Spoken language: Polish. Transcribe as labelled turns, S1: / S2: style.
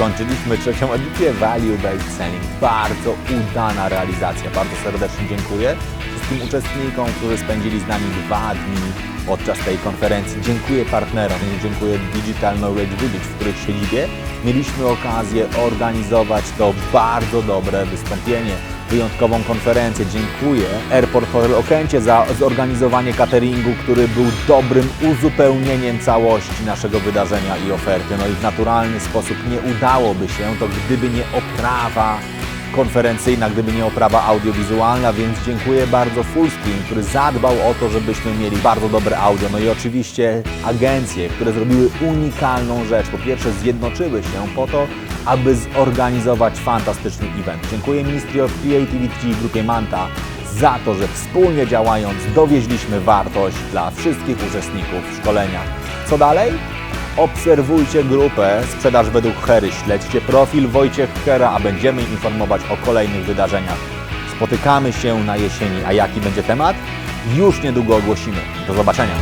S1: Skończyliśmy trzecią edycję Value Based Selling. Bardzo udana realizacja. Bardzo serdecznie dziękuję wszystkim uczestnikom, którzy spędzili z nami dwa dni podczas tej konferencji. Dziękuję partnerom, dziękuję Digital Knowledge Village, w których siedzibie mieliśmy okazję organizować to bardzo dobre wystąpienie wyjątkową konferencję. Dziękuję Airport Hotel Okęcie za zorganizowanie cateringu, który był dobrym uzupełnieniem całości naszego wydarzenia i oferty. No i w naturalny sposób nie udałoby się to, gdyby nie oprawa konferencyjna, gdyby nie oprawa audiowizualna, więc dziękuję bardzo Fullscreen, który zadbał o to, żebyśmy mieli bardzo dobre audio. No i oczywiście agencje, które zrobiły unikalną rzecz. Po pierwsze zjednoczyły się po to, aby zorganizować fantastyczny event. Dziękuję Ministry of Creativity i grupie Manta za to, że wspólnie działając dowieźliśmy wartość dla wszystkich uczestników szkolenia. Co dalej? Obserwujcie grupę Sprzedaż według Hery, śledźcie profil Wojciech Hera, a będziemy informować o kolejnych wydarzeniach. Spotykamy się na jesieni, a jaki będzie temat? Już niedługo ogłosimy. Do zobaczenia.